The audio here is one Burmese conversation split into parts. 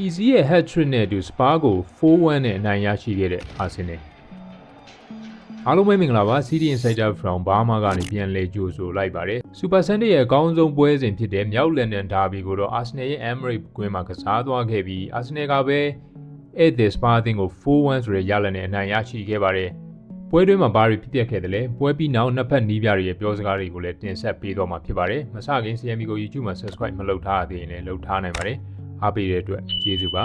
Easy ရဲ့ hat-trick နဲ့အတူ Spa ကို4-1နဲ့အနိုင်ရရှိခဲ့တဲ့ Arsenal အားလုံးပဲမင်္ဂလာပါ City Insider from Burma ကနေပြန်လည်ကြိုဆိုလိုက်ပါတယ် Super Sunday ရဲ့အကောင်းဆုံးပွဲစဉ်ဖြစ်တဲ့မြောက်လန်ဒန်ဒါဘီကိုတော့ Arsenal ရဲ့ Emirates ကွင်းမှာကစားသွားခဲ့ပြီး Arsenal ကပဲဧည့်သည် Spa အသင်းကို4-1ဆိုတဲ့ရလဒ်နဲ့အနိုင်ရရှိခဲ့ပါတယ်ပွဲတွင်းမှာဘာတွေဖြစ်ပျက်ခဲ့တယ်လဲပွဲပြီးနောက်နှစ်ဖက်နီးပြတွေရဲ့ပြောစကားတွေကိုလည်းတင်ဆက်ပေးတော့မှာဖြစ်ပါတယ်မစခင် CMB ကို YouTube မှာ Subscribe မလုပ်ထားသေးရင်လည်းလုပ်ထားနိုင်ပါတယ် အားပေးတဲ့အတွက်ကျေးဇူးပါ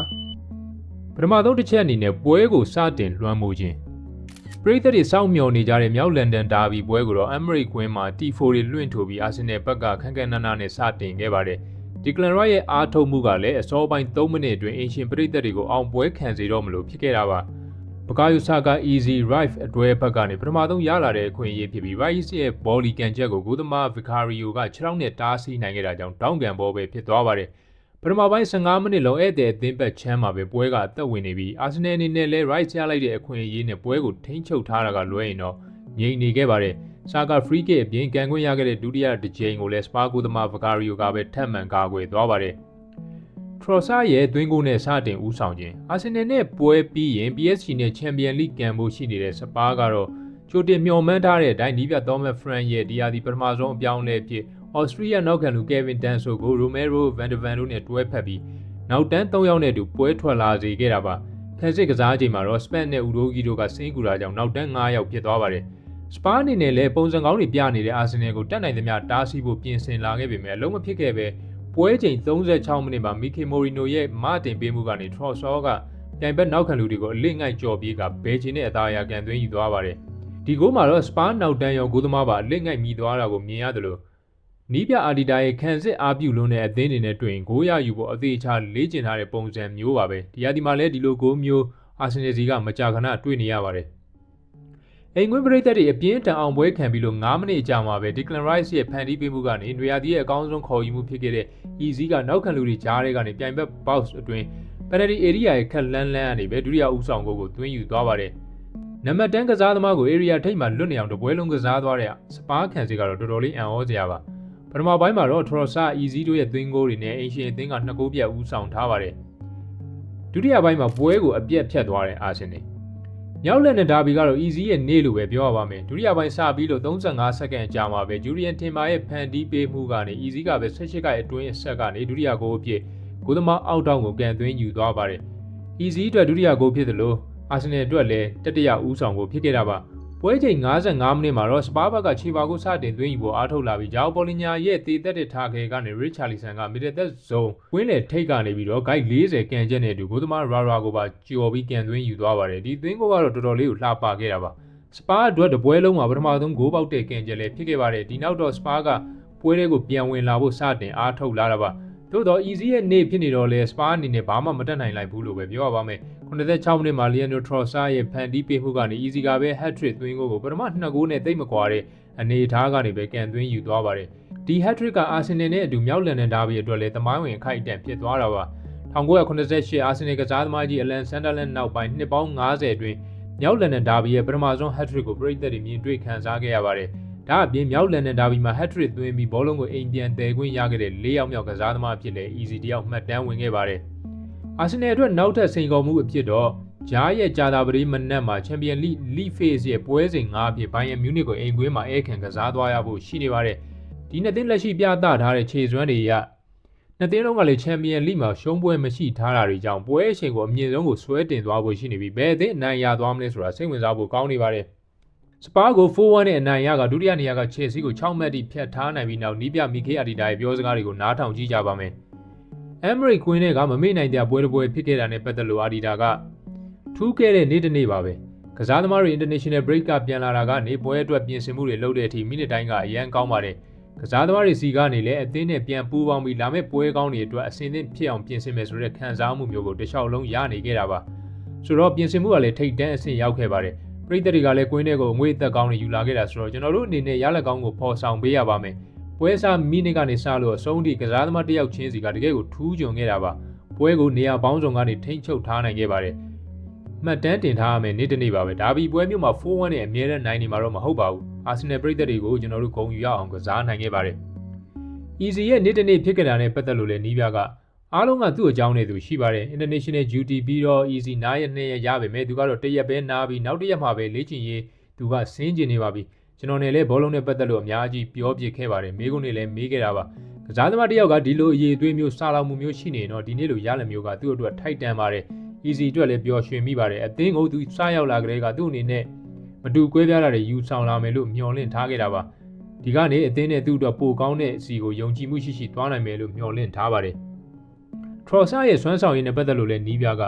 ပထမဆုံးတစ်ချက်အနေနဲ့ပွဲကိုစတင်လွှမ်းမိုးခြင်းပရိသတ်တွေစောင့်မျှော်နေကြတဲ့မြောက်လန်ဒန်ဒါဘီပွဲကိုတော့ Emirates ကွင်းမှာ T4 တွေလွှင့်ထိုးပြီး Arsenal ဘက်ကခန့်ခန့်နားနားနဲ့စတင်ခဲ့ပါတယ်ဒီကလန်ရိုက်ရဲ့အားထုတ်မှုကလည်းအစောပိုင်း3မိနစ်အတွင်းအင်ရှင်ပရိသတ်တွေကိုအောင်ပွဲခံစေတော့မလို့ဖြစ်ခဲ့တာပါပကာယုဆာက easy right အတွဲဘက်ကနေပထမဆုံးရလာတဲ့အခွင့်အရေးဖြစ်ပြီး Rice ရဲ့ volley ကန်ချက်ကိုဂိုးသမား Vicario က6လောက်နဲ့တားဆီးနိုင်ခဲ့တာကြောင့်တောင်းကန်ဘောပဲဖြစ်သွားပါတယ် ပထမပိုင်း15မိနစ်လုံးဧည့်သည်အသင်းဘက်ချမ်းမှာပဲပွဲကအသက်ဝင်နေပြီး Arsenal အနေနဲ့လည်း Rice ရလိုက်တဲ့အခွင့်အရေးနဲ့ပွဲကိုထိန်းချုပ်ထားတာကလွဲရင်တော့ငြိမ်နေခဲ့ပါတယ်ဆာကာ free kick အပြင်ကန်ခွင့်ရခဲ့တဲ့ဒုတိယတစ်ကြိမ်ကိုလည်း Spa ကူသမား Vicario ကပဲထပ်မံကာကွယ်သွားပါတယ်ထရော်ဆာရဲ့သွင်းကိုနဲ့စတင်ဦးဆောင်ခြင်းအာဆင်နယ်နဲ့ပွဲပြီးရင် PSG နဲ့ချန်ပီယံလိကန်ဖို့ရှိနေတဲ့စပါးကတော့ကြိုတင်မျှော်မှန်းထားတဲ့အတိုင်းနီးပြသောမတ်ဖရန်ရဲ့ဒီယာဒီပထမဆုံးအပြောင်းအလဲဖြစ် ဩစတြီးယားနောက်ခံလူကယ်ဗင်တန်ဆိုကိုရိုမဲရိုဗန်ဒဗန်တို့နဲ့တွဲဖက်ပြီးနောက်တန်း၃ယောက်နဲ့အတူပွဲထွက်လာစေခဲ့တာပါခန်းစစ်ကစားချိန်မှာတော့စပက်နဲ့ဥရိုဂီတို့ကစင်းကူတာကြောင့်နောက်တန်း၅ယောက်ဖြစ်သွားပါတယ်စပါးအနေနဲ့လည်းပုံစံကောင်းတွေပြနေတဲ့အာဆင်နယ်ကိုတက်နိုင်သမျှတားဆီးဖို့ပြင်ဆင်လာခဲ့ပေမဲ့အလုံးမဖြစ်ခဲ့ပဲပွဲချိန်36မိနစ်မှာမီကေမိုရီနိုရဲ့မတင်ပေးမှုကနေထရော့ဆောကပြိုင်ဘက်နောက်ခံလူတွေကိုအလစ်ငိုက်ကြော်ပြေးကဘဲချင်နဲ့အသားအရကန်သွင်းယူသွားပါတယ်ဒီဂိုးမှာတော့စပါးနောက်တန်းရောဂိုးသမားပါအလစ်ငိုက်မိသွားတာကိုမြင်ရတယ်လို့ နီးပြအာဒီတာရဲ့ခံစစ်အားပြုလုံးတဲ့အသင်းတွေနဲ့တွေ့ရင်ဂိုးရယူဖို့အသေးချာလေ့ကျင့်ထားတဲ့ပုံစံမျိုးပါပဲဒီဟာဒီမှာလည်းဒီလိုဂိုးမျိုးအာဆင်နယ်စီကမကြာခဏတွေ့နေရပါတယ်အိမ်ကွင်းပရိသတ်တွေအပြင်းထန်အောင်ပွဲခံပြီးလို့9မိနစ်ကြာမှာပဲ Declan Rice ရဲ့ဖန်တီးပေးမှုကနေနွေရာသီရဲ့အကောင်းဆုံးခေါ်ယူမှုဖြစ်ခဲ့တဲ့ Easy ကနောက်ခံလူတွေကြားထဲကနေပြိုင်ဘက် box အတွင်း penalty area ရဲ့ခက်လန်းလန်းကနေပဲဒုတိယဦးဆောင်ကိုကိုသွင်းယူသွားပါတယ်။နံပါတ်10ကစားသမားကို area ထိပ်မှာလွတ်နေအောင်တပွဲလုံးကစားသွားတဲ့စပါးခံစီကတော့တော်တော်လေးအံ့ဩစရာပါ။ပ ထမပိုင်းမှာတော့ Trossa Easy တို့ရဲ့သွင်းဂိုးတွေနဲ့အင်ရှင်အသင်းကနှစ်ဂိုးပြတ်ဦးဆောင်ထားပါတယ်။ဒုတိယပိုင်းမှာပွဲကိုအပြတ်ဖြတ်သွားတဲ့အာဆင်နယ်မြောက်လက်နဲ့ဒါဘီကတော့ easy ရဲ့နေ့လိုပဲပြောရပါမယ်ဒုတိယပိုင်းစပြီးလို့35စက္ကန့်ကြာမှာပဲဂျူရီယန်တင်မာရဲ့ဖန်တီးပေးမှုကနေ easy ကပဲ18ကအတွင်းအဆက်ကနေဒုတိယဂိုးအဖြစ်ဂိုးသမားအောက်တောင်းကိုကန်သွင်းယူသွားပါတယ် easy အတွက်ဒုတိယဂိုးဖြစ်တယ်လို့အာဆင်နယ်အတွက်လည်းတတိယဦးဆောင်ကိုဖြစ်ခဲ့တာပါ ပွဲချိန်55မိနစ်မှာတော့စပါးဘက်ကခြေပါကိုစတင်သွင်းယူဖို့အားထုတ်လာပြီးဂျာပိုလီညာရဲ့တည်သက်တဲ့ထားခဲကနေရစ်ချာလီဆန်ကမီဒသက်ဇုံဝင်းလေထိတ်ကနေပြီးတော့ဂိုက်40ကန်ချက်နဲ့အတူဂိုးသမားရာရာကိုပါကြော်ပြီးကန်သွင်းယူသွားပါတယ်ဒီသွင်းကိုကတော့တော်တော်လေးကိုလှပခဲ့တာပါစပါးအတွက်တပွဲလုံးမှာပထမဆုံးဂိုးပေါက်တဲ့ကန်ချက်လည်းဖြစ်ခဲ့ပါတယ်ဒီနောက်တော့စပါးကပွဲတွေကိုပြန်ဝင်လာဖို့စတင်အားထုတ်လာတာပါ သို့တော့ easy ရဲ့နေ့ဖြစ်နေတော့လဲစပါးအနေနဲ့ဘာမှမတက်နိုင်လိုက်ဘူးလို့ပဲပြောရပါမယ်86မိနစ်မှာ Leandro Trossard ရဲ့ဖန်တီးပေးမှုကနေ easy ကပဲ hat-trick သွင်းကိုကိုပထမ2ဂိုးနဲ့တိတ်မကွာတဲ့အနေအထားကနေပဲကန်သွင်းယူသွားပါတယ်ဒီ hat-trick က Arsenal နဲ့အတူမြောက်လန်ဒန်ဒါဘီအတွက်လည်းသမိုင်းဝင်ခိုက်တန့်ဖြစ်သွားတာပါ1988 Arsenal ကစားသမားကြီး Alan Sunderland နောက်ပိုင်းနှစ်ပေါင်း90အတွင်းမြောက်လန်ဒန်ဒါဘီရဲ့ပထမဆုံး hat-trick ကိုပရိသတ်တွေမြင်တွေ့ခံစားခဲ့ရပါတယ် ဒါအပြင်မြောက်လန်ဒန်ဒါဘီမှာ hat-trick သွင်းပြီးဘောလုံးကိုအိမ်ပြန်တည်ခွင့်ရခဲ့တဲ့၄ယောက်မြောက်ကစားသမားဖြစ်တဲ့ easy တယောက်မှတ်တမ်းဝင်ခဲ့ပါတယ်အာဆင်နယ်အတွက်နောက်ထပ်စိန်ခေါ်မှုအဖြစ်တော့ဂျားရဲ့ဂျာတာပရိမနက်မှာချန်ပီယံလိလိဖေးစ်ရဲ့ပွဲစဉ်၅အဖြစ်ဘိုင်ယန်မြူးနစ်ကိုအိမ်ကွင်းမှာအဲခံကစားသွားရဖို့ရှိနေပါတယ်ဒီနှစ်သင်းလက်ရှိပြသထားတဲ့ခြေစွမ်းတွေရနှစ်သင်းလုံးကလည်းချန်ပီယံလိမှာရှုံးပွဲမရှိထားတာတွေကြောင့်ပွဲအချိန်ကိုအမြင့်ဆုံးကိုဆွဲတင်သွားဖို့ရှိနေပြီးဘယ်အသင်းအနိုင်ရသွားမလဲဆိုတာစိတ်ဝင်စားဖို့ကောင်းနေပါတယ် စပါးကို4-1နဲ့အနိုင်ရကဒုတိယနေရာကချယ်ဆီကို6မှတ်တိဖြတ်ထားနိုင်ပြီးနောက်နီးပြမီခေအာဒီတာရဲ့ပြောစကားတွေကိုနားထောင်ကြည့်ကြပါမယ်။ Emery ကွင်းတွေကမမေ့နိုင်တဲ့ပွဲတစ်ပွဲဖြစ်ခဲ့တာနဲ့ပတ်သက်လို့အာဒီတာကထူးခဲ့တဲ့နေ့တစ်နေ့ပါပဲ။ကစားသမားတွေ International Break ကပြန်လာတာကနေပွဲအတွက်ပြင်ဆင်မှုတွေလုပ်တဲ့အထိမိနစ်တိုင်းကအရန်ကောင်းပါတယ်။ကစားသမားတွေစီကနေလည်းအသင်းနဲ့ပြန်ပူးပေါင်းပြီးလာမယ့်ပွဲကောင်းတွေအတွက်အဆင်သင့်ဖြစ်အောင်ပြင်ဆင်မယ်ဆိုတဲ့ခံစားမှုမျိုးကိုတခြားလုံးရနေခဲ့တာပါ။ဆိုတော့ပြင်ဆင်မှုကလည်းထိတ်တန့်အဆင့်ရောက်ခဲ့ပါတယ်။ ပရိသတ်တွေကလည်းကွင်းထဲကိုငွေအသက်ကောင်းတွေယူလာခဲ့တာဆိုတော့ကျွန်တော်တို့အနေနဲ့ရလက်ကောင်းကိုဖော်ဆောင်ပေးရပါမယ်။ပွဲစားမိနစ်ကနေစလို့အဆုံးထိကစားသမားတစ်ယောက်ချင်းစီကတကယ်ကိုထူးချွန်ခဲ့တာပါ။ပွဲကိုနေရာပေါင်းစုံကနေထိမ့်ချုပ်ထားနိုင်ခဲ့ပါတယ်။မှတ်တမ်းတင်ထားရမယ်နေ့တစ်နေ့ပါပဲ။ဒါပြီးပွဲမျိုးမှာ4-1နဲ့အမြဲတမ်းနိုင်နေမှာတော့မဟုတ်ပါဘူး။အာဆင်နယ်ပရိသတ်တွေကိုကျွန်တော်တို့ဂုဏ်ယူရအောင်ကစားနိုင်ခဲ့ပါတယ်။ Easy ရဲ့နေ့တစ်နေ့ဖြစ်ကြတာနဲ့ပတ်သက်လို့လည်းနီးပြက အားလုံးကသူ့အကြောင်းနဲ့သူရှိပါတယ် international duty ပြီးတော့ easy နားရက်နှစ်ရက်ရပါမယ်သူကတော့တစ်ရက်ပဲနားပြီးနောက်တစ်ရက်မှပဲလေ့ကျင့်ရေးသူကဆင်းကျင်နေပါပြီကျွန်တော်နဲ့လည်းဘောလုံးနဲ့ပတ်သက်လို့အများကြီးပြောပြခဲ့ပါတယ်မိကုန်းနေလည်းမေးခဲ့တာပါကစားသမားတစ်ယောက်ကဒီလိုအရေးအသွေးမျိုးစာလောင်မှုမျိုးရှိနေတော့ဒီနေ့လိုရလမျိုးကသူ့အတွက်ထိုက်တန်ပါတယ် easy အတွက်လည်းပျော်ရွှင်မိပါတယ်အသင်းကိုသူစရောက်လာကြတဲ့ကသူ့အနေနဲ့မတူကွဲပြားတာတွေယူဆောင်လာမယ်လို့မျှော်လင့်ထားခဲ့တာပါဒီကနေအသင်းနဲ့သူ့အတွက်ပိုကောင်းတဲ့အစီကိုယုံကြည်မှုရှိရှိသွားနိုင်မယ်လို့မျှော်လင့်ထားပါတယ် ထရော်ဆာရဲ့စွမ်းဆောင်ရည်နဲ့ပတ်သက်လို့လည်းနီးပြက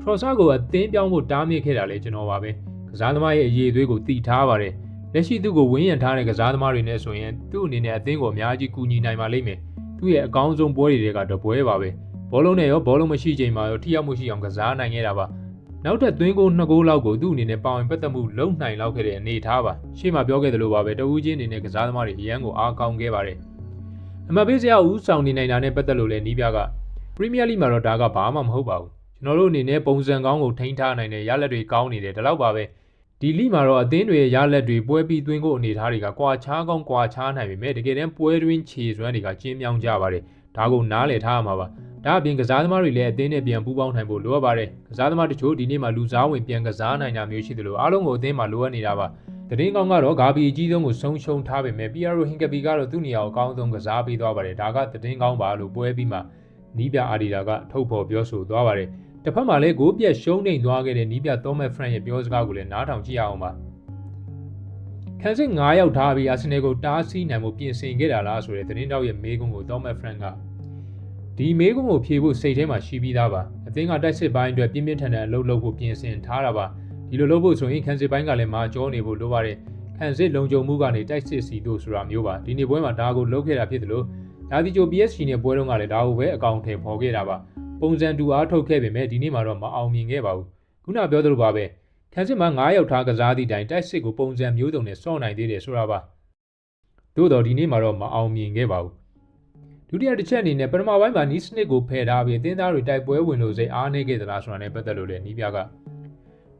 ထရော်ဆာကိုအသင်းပြောင်းဖို့တားမြစ်ခဲ့တာလည်းကျွန်တော်ပါပဲကစားသမားရဲ့အရေးအသွေးကိုတည်ထားပါတယ်လက်ရှိသူ့ကိုဝင်းရံထားတဲ့ကစားသမားတွေနဲ့ဆိုရင်သူ့အနေနဲ့အသင်းကိုအများကြီးကူညီနိုင်ပါလိမ့်မယ်သူ့ရဲ့အကောင်းဆုံးပွဲတွေကတပွဲပါပဲဘောလုံးနဲ့ရောဘောလုံးမရှိချိန်မှာရောထိရောက်မှုရှိအောင်ကစားနိုင်ခဲ့တာပါနောက်ထပ်သွင်းကိုနှစ်ဂိုးလောက်ကိုသူ့အနေနဲ့ပါဝင်ပတ်သက်မှုလုံနိုင်လောက်ခဲ့တဲ့အနေအထားပါရှေ့မှာပြောခဲ့သလိုပါပဲတဦးချင်းအနေနဲ့ကစားသမားတွေအရန်ကိုအားကောင်းခဲ့ပါတယ်အမပေးစရာဦးဆောင်နေနိုင်တာနဲ့ပတ်သက်လို့လည်းနီးပြက ပရီးမီးယားလိမှာတော့ဒါကဘာမှမဟုတ်ပါဘူးကျွန်တော်တို့အနေနဲ့ပုံစံကောင်းကိုထိန်းထားနိုင်တဲ့ရလက်တွေကောင်းနေတယ်ဒါတော့ပါပဲဒီလိမှာတော့အသင်းတွေရဲ့ရလက်တွေပွဲပြီးသွင်းကိုအနေထားတွေကကွာခြားကောင်းကွာခြားနိုင်ပေမဲ့တကယ်တမ်းပွဲတွင်းခြေစွမ်းတွေကကျင်းမြောင်းကြပါတယ်ဒါကိုနားလည်ထားရမှာပါဒါအပြင်ကစားသမားတွေလည်းအသင်းနဲ့ပြန်ပူးပေါင်းနိုင်ဖို့လိုအပ်ပါတယ်ကစားသမားတချို့ဒီနေ့မှလူစားဝင်ပြန်ကစားနိုင်တာမျိုးရှိသလိုအားလုံးကိုအသင်းမှာလိုအပ်နေတာပါတရင်ကောင်းကတော့ဂါဘီအကြီးဆုံးကိုဆုံးရှုံးထားပေမဲ့ PRO ဟင်ကပီကတော့သူ့နေရာကိုအကောင်းဆုံးကစားပေးသွားပါတယ်ဒါကတရင်ကောင်းပါလို့ပွဲပြီးမှ နီးပြအာဒီတာကထုတ်ဖော်ပြောဆိုသွားပါတယ်။တစ်ဖက်မှာလည်းဂိုးပြက်ရှုံးနေသွားခဲ့တဲ့နီးပြသောမတ်ဖရန့်ရဲ့ပြောစကားကိုလည်းနားထောင်ကြည့်ရအောင်ပါ။ခန်းစစ်9ရောက်ထားပြီးအာဆင်နယ်ကိုတားဆီးနိုင်မှုပြင်ဆင်ခဲ့တာလားဆိုတဲ့သတင်းတောက်ရဲ့မေးခွန်းကိုသောမတ်ဖရန့်ကဒီမေးခွန်းကိုဖြေဖို့စိတ်ထဲမှာရှိပြီးသားပါ။အသင်းကတိုက်စစ်ပိုင်းအတွက်ပြင်းပြင်းထန်ထန်အလုပ်လုပ်ဖို့ပြင်ဆင်ထားတာပါ။ဒီလိုလုပ်ဖို့ဆိုရင်ခန်းစစ်ပိုင်းကလည်းမာကြောနေဖို့လိုပါတယ်။ခန်းစစ်လုံခြုံမှုကနေတိုက်စစ်စီတို့ဆိုတာမျိုးပါ။ဒီနေ့ပွဲမှာဒါကိုလုပ်ခဲ့တာဖြစ်တယ်လို့ ဒါဒီဂျို PSG နဲ့ပွဲတုန်းကလည်းဒါကိုပဲအကောင့်ထဲပေါ်ခဲ့တာပါပုံစံတူအားထုတ်ခဲ့ပေမဲ့ဒီနေ့မှာတော့မအောင်မြင်ခဲ့ပါဘူးခုနပြောသလိုပါပဲခန်းစစ်မှာ9ယောက်ထားကစားသည့်တိုင်တိုက်စစ်ကိုပုံစံမျိုးစုံနဲ့စော့နိုင်သေးတယ်ဆိုတာပါသို့တော့ဒီနေ့မှာတော့မအောင်မြင်ခဲ့ပါဘူးဒုတိယတစ်ချက်အနေနဲ့ပထမပိုင်းမှာနီးစနစ်ကိုဖယ်ထားပြီးအသင်းသားတွေတိုက်ပွဲဝင်လို့စိတ်အားနေခဲ့သလားဆိုတာနဲ့ပတ်သက်လို့လည်းနီးပြက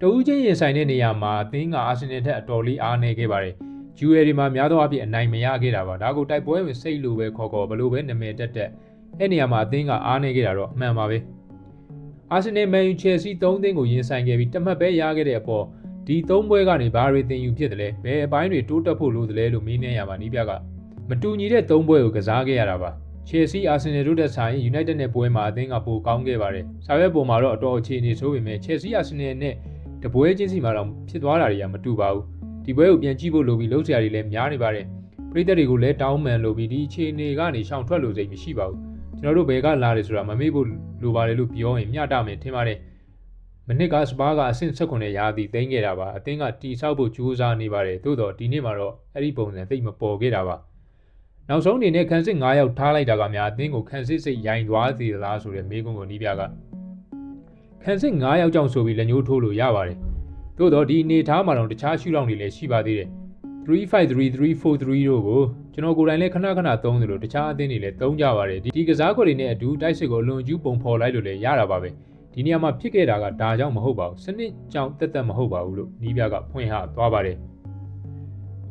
တဦးချင်းရင်ဆိုင်တဲ့နေရာမှာအသင်းကအာဆင်နယ်ထက်အတော်လေးအားနေခဲ့ပါတယ် ဂျူရယ်ဒီမှာများသောအားဖြင့်အနိုင်မရခဲ့တာပါဒါကိုတိုက်ပွဲဝင်စိတ်လိုပဲခေါ်ခေါ်ဘလို့ပဲနာမည်တက်တက်အဲ့နေရာမှာအသင်းကအားနေခဲ့တာတော့အမှန်ပါပဲအာဆင်နယ်မန်ယူချယ်ဆီ၃သင်းကိုရင်ဆိုင်ခဲ့ပြီးတမတ်ပဲရခဲ့တဲ့အပေါ်ဒီ၃ပွဲကနေဘာတွေတင်ယူဖြစ်တယ်လဲဘယ်အပိုင်းတွေတိုးတက်ဖို့လိုတယ်လဲလို့မေးမြန်းရမှာနီးပြကမတူညီတဲ့၃ပွဲကိုကစားခဲ့ရတာပါချယ်ဆီအာဆင်နယ်တို့တဲ့ဆိုင်ယူနိုက်တက်နဲ့ပွဲမှာအသင်းကပိုကောင်းခဲ့ပါတယ်။စာရွက်ပေါ်မှာတော့အတော်အခြေအနေဆိုပေမဲ့ချယ်ဆီအာဆင်နယ်နဲ့တပွဲချင်းစီမှာတော့ဖြစ်သွားတာတွေကမတူပါဘူး။ ဒီပွဲကိုပြန်ကြည့်ဖို့လိုပြီးလှုပ်ရှားတွေလည်းများနေပါတယ်။ပရိသတ်တွေကိုလည်းတောင်းပန်လိုပြီးဒီအခြေအနေကနေရှောင်ထွက်လို့စိတ်မရှိပါဘူး။ကျွန်တော်တို့ဘယ်ကလာတယ်ဆိုတာမမေ့ဖို့လိုပါတယ်လို့ပြောရင်မျှတမယ်ထင်ပါတယ်။မနစ်ကစပါးကအဆင့်16နဲ့ရာသီသိမ်းခဲ့တာပါ။အသင်းကတီဆောက်ဖို့ကြိုးစားနေပါတယ်။သို့တော့ဒီနေ့မှာတော့အဲ့ဒီပုံစံသိပ်မပေါ်ခဲ့တာပါ။နောက်ဆုံးအနေနဲ့ခန်းစစ်9ယောက်ထားလိုက်တာကများအသင်းကိုခန်းစစ်စိတ်ရိုင်သွားစေလားဆိုတဲ့မေးခွန်းကိုနီးပြကခန်းစစ်9ယောက်ကြောင့်ဆိုပြီးလက်ညှိုးထိုးလို့ရပါတယ်။ သို့တော့ဒီအနေထားမှာတော့တခြားရှုထောင့်တွေလည်းရှိပါသေးတယ်။353343တို့ကိုကျွန်တော်ကိုယ်တိုင်လည်းခဏခဏသုံးသလိုတခြားအသင်းတွေလည်းသုံးကြပါတယ်ဒီကစားကွက်တွေနဲ့အတူတိုက်စစ်ကိုအလွန်ကျူးပုံဖော်လိုက်လို့လည်းရတာပါပဲဒီနေရာမှာဖြစ်ခဲ့တာကဒါကြောင့်မဟုတ်ပါဘူးစနစ်ကြောင့်တက်တက်မဟုတ်ပါဘူးလို့နီးပြကဖွင့်ဟသွားပါတယ်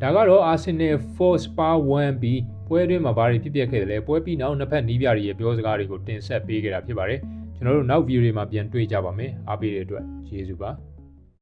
ဒါကတော့ Arsenal Force Spa 1B ပွဲတွင်းမှာဘာတွေဖြစ်ပျက်ခဲ့တယ်လဲပွဲပြီးနောက်နှစ်ဖက်နီးပြတွေရဲ့ပြောစကားတွေကိုတင်ဆက်ပေးခဲ့တာဖြစ်ပါတယ်ကျွန်တော်တို့နောက်ဗီဒီယိုတွေမှာပြန်တွေ့ကြပါမယ်အားပေးတဲ့အတွက်ကျေးဇူးပါ